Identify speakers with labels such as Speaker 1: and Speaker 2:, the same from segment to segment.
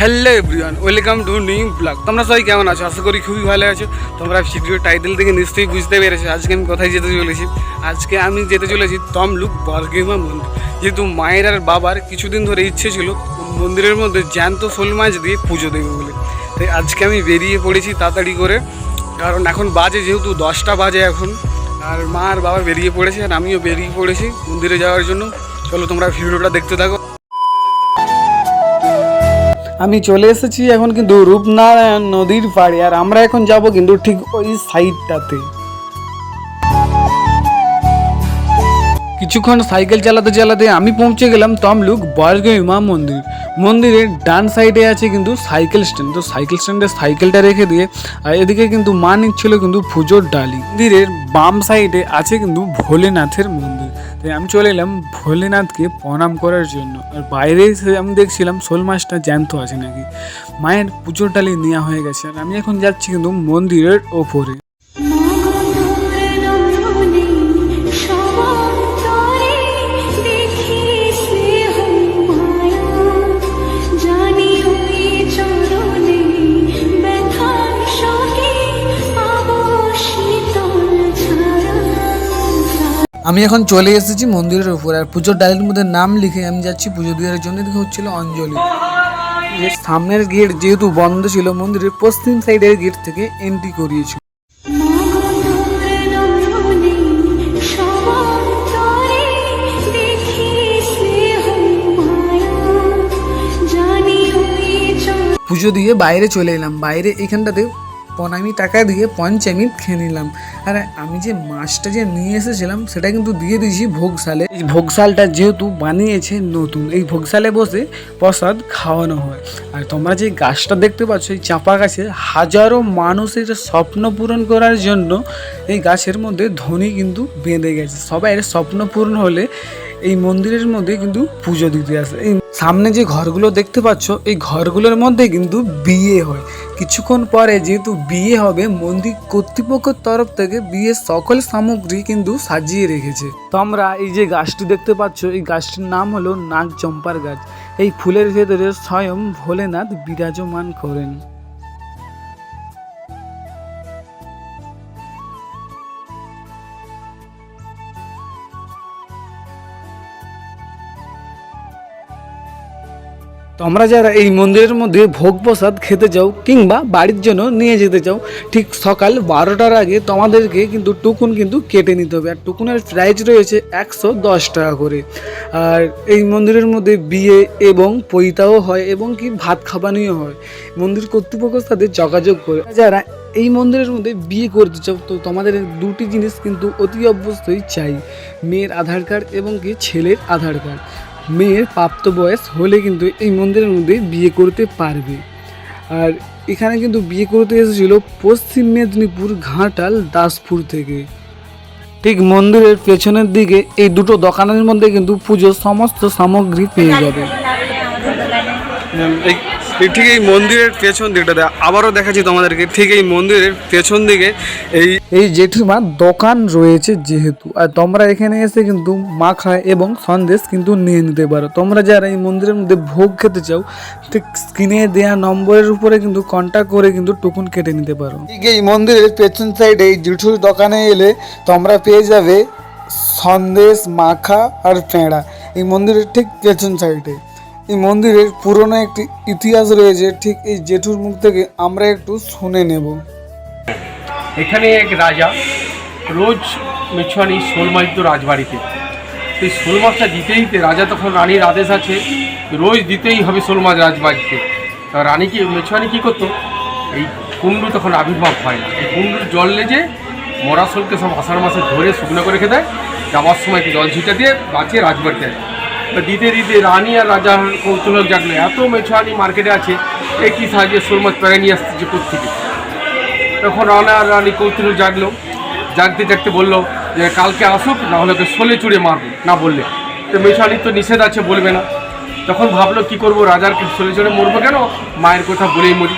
Speaker 1: Hello everyone welcome to new blog তোমরা সবাই কেমন আছো? আশা করি খুবই ভালো আছো। তোমরা ভিডিও টাইটেল থেকে নিশ্চয়ই বুঝতে পেরেছ। আজকে আমি কোথায় যেতে চলেছি? আজকে আমি যেতে চলেছি তমলুক বর্গিমা মন্দির। যেহেতু মায়ের আর বাবার কিছুদিন ধরে ইচ্ছে ছিল, মন্দিরের মধ্যে জ্যান্ত শোল মাছ দিয়ে পুজো দেবে বলে। তাই আজকে আমি বেরিয়ে পড়েছি তাড়াতাড়ি করে। কারণ এখন বাজে যেহেতু দশটা বাজে এখন। আর মা আর বাবা বেরিয়ে পড়েছে আর আমিও বেরিয়ে পড়েছি মন্দিরে যাওয়ার জন্য। চলো তোমরা ভিডিওটা দেখতে থাকো। আমি চলে এসেছি এখন কিন্তু রূপনারায়ণ নদীর পাড়ে, আর আমরা এখন যাব কিন্তু ঠিক ওই সাইডটাতে কিছুক্ষণ সাইকেল চালাতে চালাতে আমি পৌঁছে গেলাম তমলুক বর্গমা মন্দির। মন্দিরের ডান সাইডে আছে কিন্তু সাইকেল স্ট্যান্ড। তো সাইকেল স্ট্যান্ডে সাইকেলটা রেখে দিয়ে, আর এদিকে কিন্তু মা নিচ্ছিল কিন্তু পুজোর ডালি। মন্দিরের বাম সাইডে আছে কিন্তু ভোলেনাথের মন্দির। তাই আমি চলে এলাম ভোলেনাথকে প্রণাম করার জন্য। আর বাইরে এসে আমি দেখছিলাম শোল মাছটা জ্যান্ত আছে নাকি। মায়ের পুজোর ডালি নেওয়া হয়ে গেছে। আর আমি এখন যাচ্ছি কিন্তু মন্দিরের ওপরে। আমি এখন চলে এসেছি মন্দিরের উপর আর পুজোর ডালের মধ্যে নাম লিখে আমি যাচ্ছি পুজো দেওয়ার জন্য দেখে হচ্ছিল অঞ্জলি সামনের গেট যেহেতু বন্ধ ছিল মন্দিরের পশ্চিম সাইডের গেট থেকে এন্ট্রি করিয়েছিল পুজো দিয়ে বাইরে চলে এলাম বাইরে এখানটাতে পনামি টাকা দিয়ে পঞ্চামি খেয়ে নিলাম। আর আমি যে মাছটা যে নিয়ে এসেছিলাম, সেটা কিন্তু দিয়ে দিয়েছি ভোগসালে এই ভোগসালটা যেহেতু বানিয়েছে নতুন, এই ভোগসালে বসে প্রসাদ খাওয়ানো হয়। আর তোমরা যে গাছটা দেখতে পাচ্ছ, এই চাপা গাছে হাজারো মানুষের স্বপ্ন পূরণ করার জন্য এই গাছের মধ্যে ধ্বনি কিন্তু বেঁধে গেছে। সবাই স্বপ্ন পূরণ হলে এই মন্দিরের মধ্যে কিন্তু পুজো দিতে আসে। এই সামনে যে ঘরগুলো দেখতে পাচ্ছ, এই ঘরগুলোর মধ্যে কিন্তু বিয়ে হয়। কিছুক্ষণ পরে যেহেতু বিয়ে হবে, মন্দির কর্তৃপক্ষের তরফ থেকে বিয়ের সকল সামগ্রী কিন্তু সাজিয়ে রেখেছে। তোমরা এই যে গাছটি দেখতে পাচ্ছ, এই গাছটির নাম হলো নাগ চম্পার গাছ। এই ফুলের ভেতরে স্বয়ং ভোলেনাথ বিরাজমান করেন। তোমরা যারা এই মন্দিরের মধ্যে ভোগ প্রসাদ খেতে চাও কিংবা বাড়ির জন্য নিয়ে যেতে চাও, ঠিক সকাল বারোটার আগে তোমাদেরকে কিন্তু টুকুন কিন্তু কেটে নিতে হবে। আর টুকুনের প্রাইস রয়েছে একশো দশ টাকা করে। আর এই মন্দিরের মধ্যে বিয়ে এবং পৈতাও হয় এবং কি ভাত খাবানিও হয়। মন্দির কর্তৃপক্ষের সাথে যোগাযোগ করে। যারা এই মন্দিরের মধ্যে বিয়ে করতে চাও, তো তোমাদের দুটি জিনিস কিন্তু অতি অবশ্যই চাই। মেয়ের আধার কার্ড এবং কি ছেলের আধার কার্ড মেয়ের প্রাপ্ত বয়স হলে কিন্তু এই মন্দিরের মধ্যে বিয়ে করতে পারবে। আর এখানে কিন্তু বিয়ে করতে এসেছিল পশ্চিম মেদিনীপুর ঘাটাল দাসপুর থেকে। ঠিক মন্দিরের পেছনের দিকে এই দুটো দোকানের মধ্যে কিন্তু পুজোর সমস্ত সামগ্রী পেয়ে যাবে। এই ঠিক এই মন্দিরের পেছন দিকটাতে আবারও দেখাচ্ছি তোমাদেরকে ঠিক এই মন্দিরের পেছন দিকে এই এই জেঠিমার দোকান রয়েছে যেহেতু আর তোমরা এখানে এসে কিন্তু মাখা এবং সন্দেশ কিন্তু নিয়ে নিতে পারো। তোমরা যারা এই মন্দিরের মধ্যে ভোগ খেতে চাও ঠিক স্ক্রিনে দেওয়া নম্বরের উপরে কিন্তু কন্ট্যাক্ট করে কিন্তু টুকুন কেটে নিতে পারো।
Speaker 2: ঠিক এই মন্দিরের পেছন সাইডে এই জুঠুর দোকানে এলে তোমরা পেয়ে যাবে সন্দেশ মাখা আর পেঁড়া। এই মন্দিরের ঠিক পেছন সাইডে এই মন্দিরের পুরনো একটি ইতিহাস রয়েছে, ঠিক এই জেঠুর মুখ থেকে আমরা একটু শুনে নেব।
Speaker 3: এখানে এক রাজা রোজ মেছুয়ানি শোল মাছ রাজবাড়িতে। সেই শোল মাছটা দিতে দিতে রাজা তখন রানীর আদেশ আছে রোজ দিতেই হবে শোল মাছ রাজবাড়িতে। তা রানী কি মেছুয়ানি কী করতো? এই কুণ্ডু তখন আবির্ভাব হয় না। এই কুণ্ডুর জল লেজে মরা শোলকে সব আষাঢ় মাসে ধরে শুকনো করে রেখে দেয়। যাওয়ার সময় জল ছিটা দিয়ে বাঁচিয়ে রাজবাড়িতে তা দিতে দিতে রানী আর রাজার কৌতূহল জাগলো। এত মেছুয়ানি মার্কেটে আছে, এ কী সাহায্যে শোল মাছ পেড়ে নিয়ে আসছে যে কোথেকে তখন রানা আর রানী কৌতূহল জাগলো। জাগতে জাগতে বলল, যে কালকে আসুক, না হলে ওকে শোলে চুড়ে মারবো। না বললে। তো মেশানির তো নিষেধ আছে, বলবে না। তখন ভাবলো, কি করব, রাজার শোলে চড়ে মরবো কেন? মায়ের কথা বলেই মরি।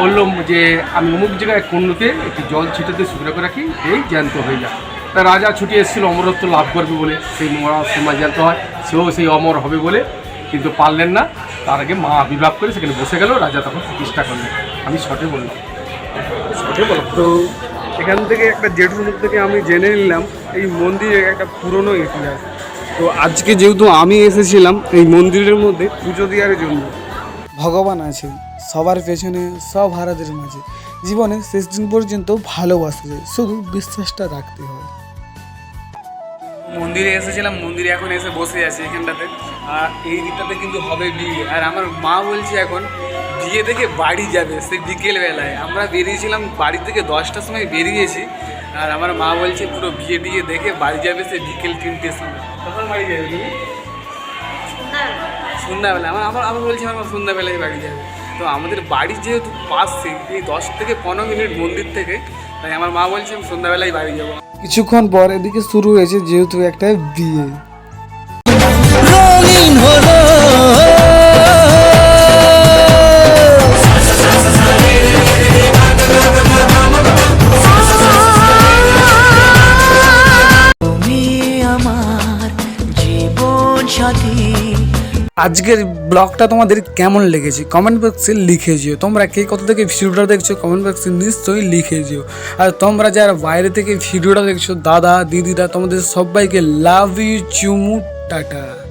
Speaker 3: বলল যে, আমি অমুক জায়গায় কুণ্ডুতে একটু জল ছিটাতে শুকনো করে রাখি, এই জ্যান্ত হয়ে যায় তা রাজা ছুটি এসেছিল অমরত্ব লাভ করবে বলে। সেই মরা সময় জ্যান্ত হয় সেও সেই অমর হবে বলে কিন্তু পারলেন না। তার আগে মা আবির্ভাব করে সেখানে বসে গেল রাজা তখন প্রতিষ্ঠা করলেন। আমি শটে বললাম।
Speaker 1: সঠিক বলো তো এখান থেকে একটা জেঠুর মুখ থেকে আমি জেনে নিলাম এই মন্দিরের একটা পুরনো ইতিহাস। তো আজকে যেহেতু আমি এসেছিলাম এই মন্দিরের মধ্যে পুজো দেওয়ার জন্য।
Speaker 2: ভগবান আছে সবার পেছনে সব হারাদের মাঝে। জীবনে শেষ দিন পর্যন্ত ভালোবাসা যায় শুধু বিশ্বাসটা রাখতে হয়।
Speaker 1: মন্দিরে এসেছিলাম মন্দিরে এখন এসে বসে আছি এখানটাতে। আর এই দিকটাতে কিন্তু হবে বিয়ে। আর আমার মা বলছে এখন বিয়ে দেখে বাড়ি যাবে সে বিকেল বেলায় আমরা বেরিয়েছিলাম বাড়ি থেকে দশটার সময় বেরিয়েছি। আর আমার মা বলছে পুরো বিয়ে টিয়ে দেখে বাড়ি যাবে সেই বিকেল তিনটের সময়। কখন বাড়ি যাবে তুমি? সন্ধ্যাবেলা। আমার আমার আমি বলছি আমার সন্ধ্যাবেলায় বাড়ি যাবে। তো আমাদের বাড়ি যেহেতু পাশে এই দশ থেকে পনেরো মিনিট মন্দির থেকে তাই আমার মা বলছে আমি সন্ধ্যাবেলায় বাড়ি যাব।
Speaker 2: কিছুক্ষণ পর এদিকে শুরু হয়েছে যেহেতু একটা বিয়ে।
Speaker 1: আজকের ব্লগটা তোমাদের কেমন লেগেছে? কমেন্ট বক্সে লিখে যেও। তোমরা কে কত থেকে ভিডিওটা দেখছ কমেন্ট বক্সে নিশ্চয়ই লিখে যেও। আর তোমরা যারা বাইরে থেকে ভিডিওটা দেখছ, দাদা, দিদিরা, তোমাদের সবাইকে লাভ ইউ চুমু, টাটা।